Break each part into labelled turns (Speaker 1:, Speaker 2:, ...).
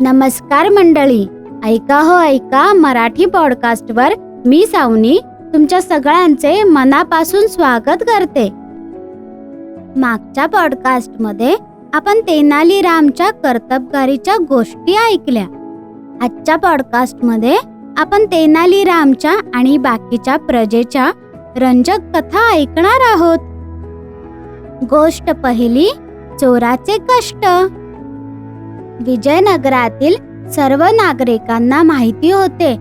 Speaker 1: नमस्कार मंडळी. ऐका हो ऐका मराठी पॉडकास्टवर मी सावनी तुमच्या सगळ्यांचे मनापासून स्वागत करते. मागच्या पॉडकास्टमध्ये आपण तेनाली रामच्या कर्तबगारीच्या गोष्टी ऐकल्या. आजच्या पॉडकास्टमध्ये आपण तेनाली रामच्या आणि बाकीच्या प्रजेच्या रंजक कथा ऐकणार आहोत. गोष्ट पहिली चोराचे कष्ट. विजयनगरातील सर्व नागरिकांना माहिती होते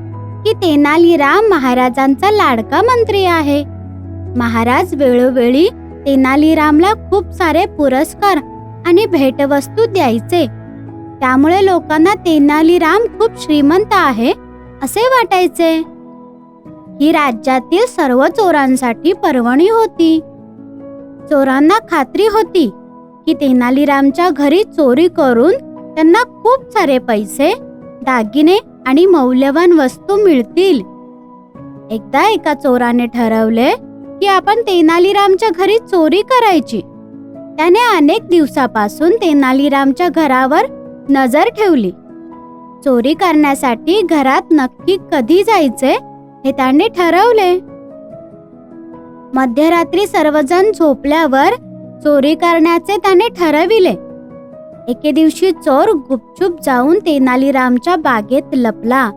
Speaker 1: की तेनालीराम महाराजांचा लाडका मंत्री आहे. महाराज वेळोवेळी तेनालीरामला खूप सारे पुरस्कार आणि भेटवस्तू द्यायचे. त्यामुळे लोकांना तेनालीराम खूप श्रीमंत आहे असे वाटायचे. ही राज्यातील सर्व चोरांसाठी पर्वणी होती. चोरांना खात्री होती की तेनालीरामच्या घरी चोरी करून त्यांना खूप सारे पैसे दागिने आणि मौल्यवान वस्तू मिळतील. एकदा एका चोराने ठरवले की आपण तेनालीरामच्या घरी चोरी करायची. त्याने अनेक दिवसापासून तेनालीरामच्या घरावर नजर ठेवली. चोरी करण्यासाठी घरात नक्की कधी जायचे हे त्याने ठरवले. मध्यरात्री सर्वजण झोपल्यावर चोरी करण्याचे त्याने ठरविले. एके दिवशी चोर गुपचूप जाऊन तेनालीरामच्या बागेत लपला.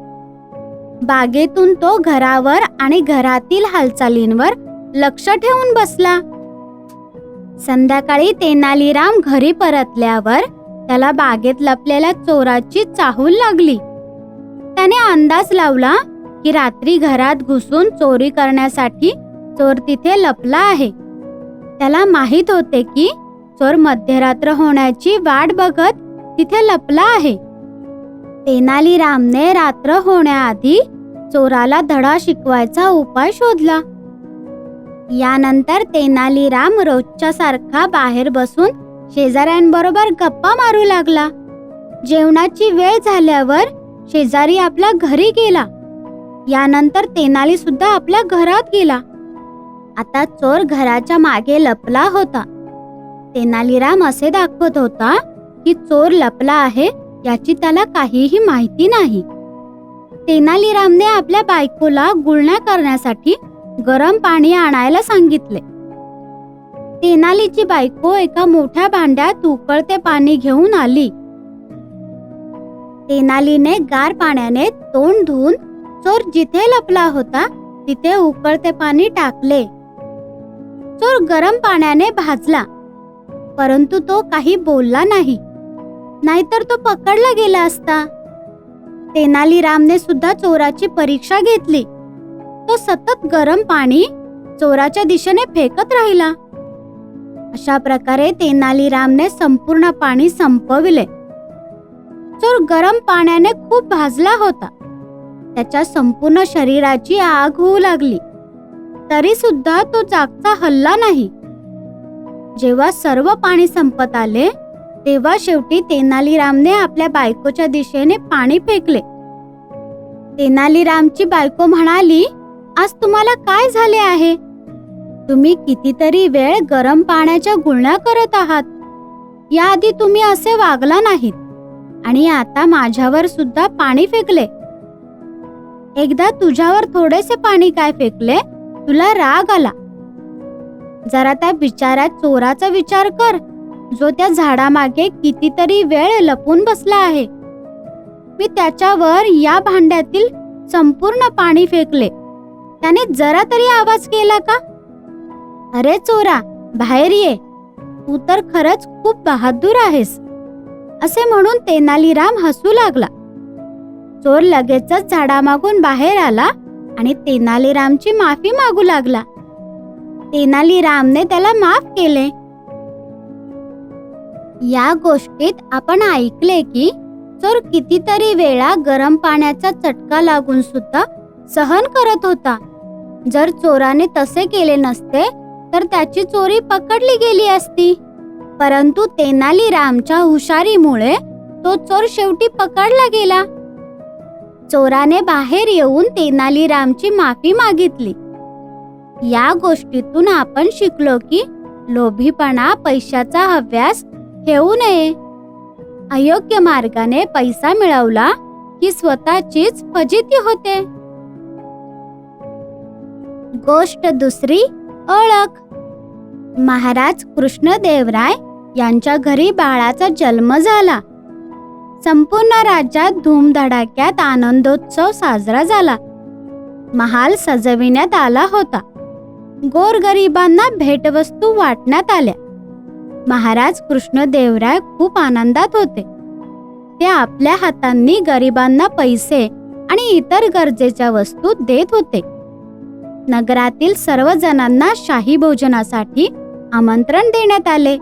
Speaker 1: बागेतून तो घरावर आणि घरातील हालचालींवर लक्ष ठेवून बसला. संध्याकाळी तेनालीराम घरी परतल्यावर त्याला बागेत लपलेल्या चोराची चाहूल लागली. त्याने अंदाज लावला की रात्री घरात घुसून चोरी करण्यासाठी चोर तिथे लपला आहे. त्याला माहीत होते की चोर मध्यरात्र होण्याची वाट बघत तिथे लपला आहे. तेनालीरामने रात्र होण्याआधी चोराला धडा शिकवायचा उपाय शोधला. यानंतर तेनालीराम रोजच्या सारखा बाहेर बसून शेजाऱ्यांबरोबर गप्पा मारू लागला. जेवणाची वेळ झाल्यावर शेजारी आपल्या घरी गेला. यानंतर तेनाली सुद्धा आपल्या घरात गेला. आता चोर घराच्या मागे लपला होता. तेनालीराम असे दाखवत होता की चोर लपला आहे याची त्याला काहीही माहिती नाही. तेनालीरामने आपल्या बायकोला गुळण्या करण्यासाठी गरम पाणी आणायला सांगितले. तेनालीची बायको एका मोठ्या भांड्यात उकळते पाणी घेऊन आली. तेनालीने गार पाण्याने तोंड धुवून चोर जिथे लपला होता तिथे उकळते पाणी टाकले. चोर गरम पाण्याने भाजला. परंतु तो काही बोलला नाही. नाहीतर तो पकडला गेला असता. तेनालीरामने सुद्धा चोराची परीक्षा घेतली. तो सतत गरम पाणी चोराच्या दिशेने फेकत राहिला. अशा प्रकारे तेनालीरामने संपूर्ण पाणी संपविले. चोर गरम पाण्याने खूप भाजला होता. त्याच्या संपूर्ण शरीराची आग होऊ लागली. तरी सुद्धा तो जागचा हल्ला नाही. जेव्हा सर्व पाणी संपत आले तेव्हा शेवटी तेनालीरामने आपल्या बायकोच्या दिशेने पाणी फेकले. तेनालीरामची बायको म्हणाली आज तुम्हाला काय झाले आहे? तुम्ही कितीतरी वेळ गरम पाण्याच्या गुळण्या करत आहात. याआधी तुम्ही असे वागला नाहीत आणि आता माझ्यावर सुद्धा पाणी फेकले. एकदा तुझ्यावर थोडेसे पाणी काय फेकले तुला राग आला. जरा त्या बिचाऱ्या चोराचा विचार कर. जो त्या झाडामागे कितीतरी वेळ लपून बसला आहे. मी त्याच्यावर या भांड्यातील संपूर्ण पाणी फेकले. त्याने जरा तरी आवाज केला का? अरे चोरा बाहेर ये. तू तर खरंच खूप बहादूर आहेस. असे म्हणून तेनालीराम हसू लागला. चोर लगेचच झाडामागून बाहेर आला आणि तेनालीरामची माफी मागू लागला. तेनालीरामने त्याला माफ केले. या गोष्टीत आपण ऐकले की चोर कितीतरी वेळा गरम पाण्याचा चटका लागून सुद्धा सहन करत होता. जर चोराने तसे केले नसते तर त्याची चोरी पकडली गेली असती. परंतु तेनालीरामच्या हुशारीमुळे तो चोर शेवटी पकडला गेला. चोराने बाहेर येऊन तेनालीरामची माफी मागितली. या गोष्टीतून आपण शिकलो की लोभीपणा पैशाचा हव्यास ठेवू नये. अयोग्य मार्गाने पैसा मिळवला की स्वतःचीच फजिती होते. गोष्ट दुसरी ओळख. महाराज कृष्णदेवराय यांच्या घरी बाळाचा जन्म झाला. संपूर्ण राज्यात धूमधडाक्यात आनंदोत्सव साजरा झाला. महाल सजविण्यात आला होता. गोरगरिबांना भेटवस्तू वाटण्यात आल्या. महाराज कृष्णदेवराय खूप आनंदात होते. ते आपल्या हातांनी गरिबांना पैसे आणि इतर गरजेच्या वस्तू देत होते. नगरातील सर्व जणांना शाही भोजनासाठी आमंत्रण देण्यात आले.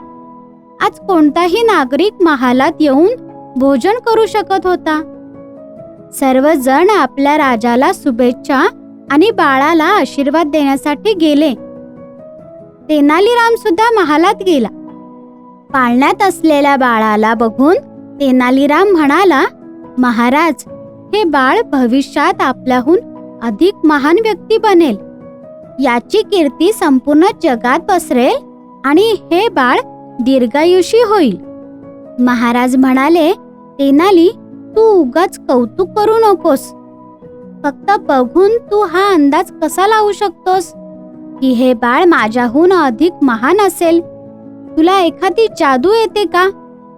Speaker 1: आज कोणताही नागरिक महालात येऊन भोजन करू शकत होता. सर्वजण आपल्या राजाला शुभेच्छा आणि बाळाला आशीर्वाद देण्यासाठी गेले. तेनालीराम सुद्धा महालात गेला. पाळण्यात असलेल्या बाळाला बघून तेनालीराम म्हणाला महाराज हे बाळ भविष्यात आपल्याहून अधिक महान व्यक्ती बनेल. याची कीर्ती संपूर्ण जगात पसरेल आणि हे बाळ दीर्घायुषी होईल. महाराज म्हणाले तेनाली तू उगाच कौतुक करू नकोस. फक्त बघून तू हा अंदाज कसा लावू शकतोस? की हे बाळ माझ्याहून अधिक महान असेल? तुला एखादी जादू येते का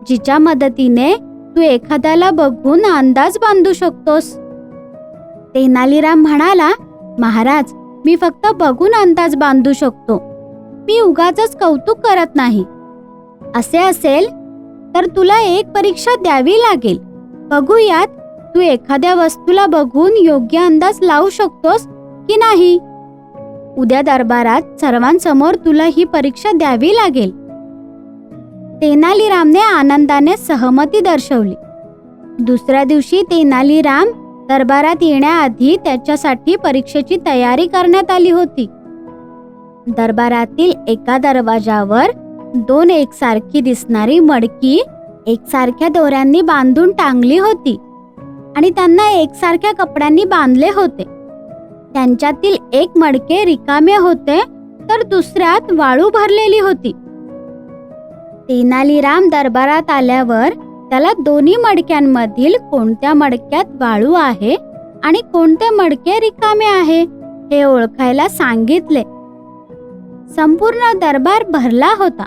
Speaker 1: जिच्या मदतीने तू एखाद्याला बघून अंदाज बांधू शकतोस? तेनालीराम म्हणाला महाराज मी फक्त बघून अंदाज बांधू शकतो. मी उगाच कौतुक करत नाही. असे असेल तर तुला एक परीक्षा द्यावी लागेल. बघूयात तू एखाद्या वस्तूला बघून योग्य अंदाज लावू शकतोस की नाही? उद्या दरबारात सर्वांसमोर तुला ही परीक्षा द्यावी लागेल. तेनालीरामने आनंदाने सहमती दर्शवली. दुसऱ्या दिवशी तेनालीराम दरबारात येण्याआधी त्याच्यासाठी परीक्षेची तयारी करण्यात आली होती. दरबारातील एका दरवाजावर दोन एकसारखी दिसणारी मडकी एकसारख्या दोऱ्यांनी बांधून टांगली होती. आणि त्यांना एकसारख्या कपड्यांनी बांधले होते. त्यांच्यातील एक मडके रिकामे होते तर दुसऱ्यात वाळू भरलेली होती. तेनालीराम दरबारात आल्यावर त्याला दोन्ही मडक्यांमधील कोणत्या मडक्यात वाळू आहे आणि कोणते मडके रिकामे आहे हे ओळखायला सांगितले. संपूर्ण दरबार भरला होता.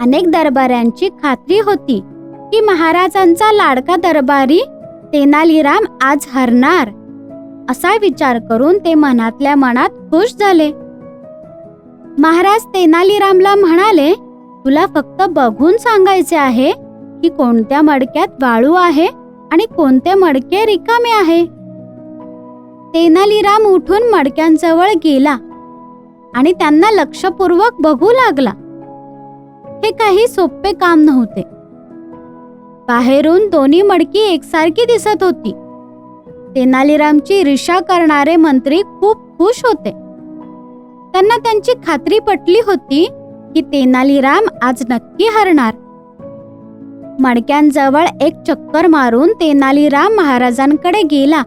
Speaker 1: अनेक दरबाऱ्यांची खात्री होती की महाराजांचा लाडका दरबारी तेनालीराम आज हरणार असा विचार करून ते मनातल्या मनात खुश झाले. महाराज तेनालीरामला म्हणाले तुला फक्त बघून सांगायचे आहे की कोणत्या मडक्यात वाळू आहे आणि कोणते मडके रिकामे आहे. तेनालीराम उठून मडक्यांजवळ गेला आणि त्यांना लक्षपूर्वक बघू लागला. हे काही सोपे काम नव्हते. बाहेरून दोन्ही मडकी एकसारखी दिसत होती. तेनालीरामची रिशा करणारे मंत्री खूप खुश होते. त्यांना त्यांची खात्री पटली होती की तेनालीराम आज नक्की हरणार. मडक्यांजवळ एक चक्कर मारून तेनालीराम महाराजांकडे गेला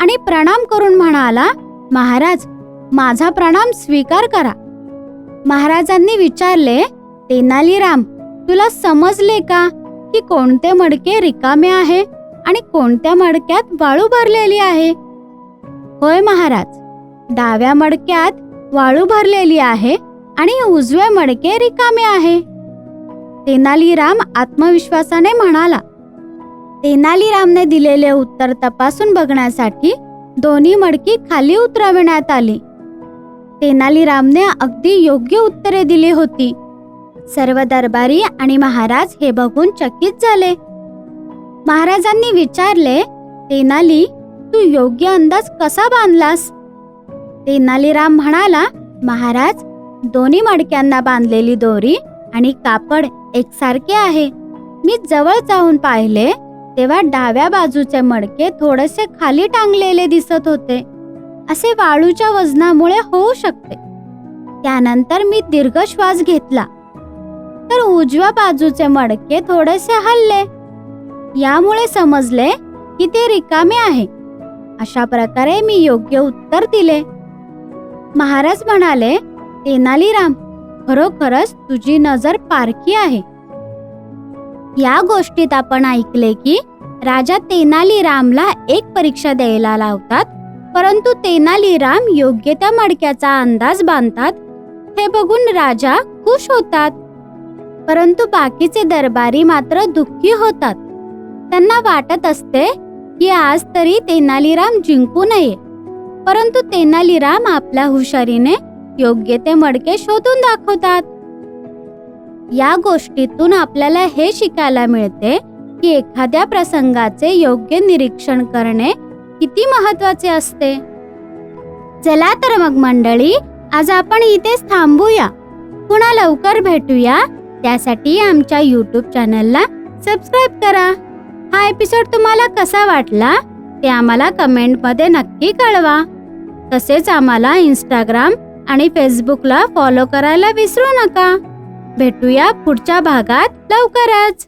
Speaker 1: आणि प्रणाम करून म्हणाला महाराज माझा प्रणाम स्वीकार करा. महाराजांनी विचारले तेनालीराम तुला समजले का की कोणते मडके रिकामे आहे आणि कोणत्या मडक्यात वाळू भरलेली आहे? होय महाराज डाव्या मडक्यात वाळू भरलेली आहे आणि उजवे मडके रिकामे आहे. तेनालीराम आत्मविश्वासाने म्हणाला तेनालीरामने दिलेले उत्तर तपासून बघण्यासाठी दोन्ही मडकी खाली उतरविण्यात आली. तेनालीरामने अगदी योग्य उत्तरे दिली होती. सर्व दरबारी आणि महाराज हे बघून चकित झाले. महाराजांनी विचारले तेनाली तू योग्य अंदाज कसा बांधलास? तेनालीराम म्हणाला महाराज दोन्ही मडक्यांना बांधलेली दोरी आणि कापड एकसारखे आहे. मी जवळ जाऊन पाहिले तेव्हा डाव्या बाजूचे मडके थोडेसे खाली टांगलेले दिसत होते. असे वाळूच्या वजनामुळे होऊ शकते. त्यानंतर मी दीर्घ श्वास घेतला. तर उजव्या बाजूचे मडके थोडेसे हलले. यामुळे समजले की ते रिकामे आहे. अशा प्रकारे मी योग्य उत्तर दिले. महाराज म्हणाले तेनालीराम खरोखरच तुझी नजर पारखी आहे. या गोष्टीत आपण ऐकले की राजा तेनालीरामला एक परीक्षा द्यायला लावतात परंतु तेनालीराम योग्य त्या मडक्याचा अंदाज बांधतात. हे बघून राजा खुश होतात. परंतु बाकीचे दरबारी मात्र दुःखी होतात. त्यांना वाटत असते की आज तरी तेनालीराम जिंकू नये. परंतु तेनालीराम आपल्या हुशारीने योग्य ते मडके शोधून दाखवतात. या गोष्टीतून आपल्याला हे शिकायला मिळते की एखाद्या प्रसंगाचे योग्य निरीक्षण करणे किती महत्त्वाचे असते. चला तर मग मंडळी आज आपण इथेच थांबूया. पुन्हा लवकर भेटूया. त्यासाठी आमच्या यूट्यूब चॅनलला सबस्क्राईब करा. हा एपिसोड तुम्हाला कसा वाटला ते आम्हाला कमेंटमध्ये नक्की कळवा. तसेच आम्हाला इंस्टाग्राम आणि फेसबुकला फॉलो करायला विसरू नका. भेटूया पुढच्या भागात लवकरच.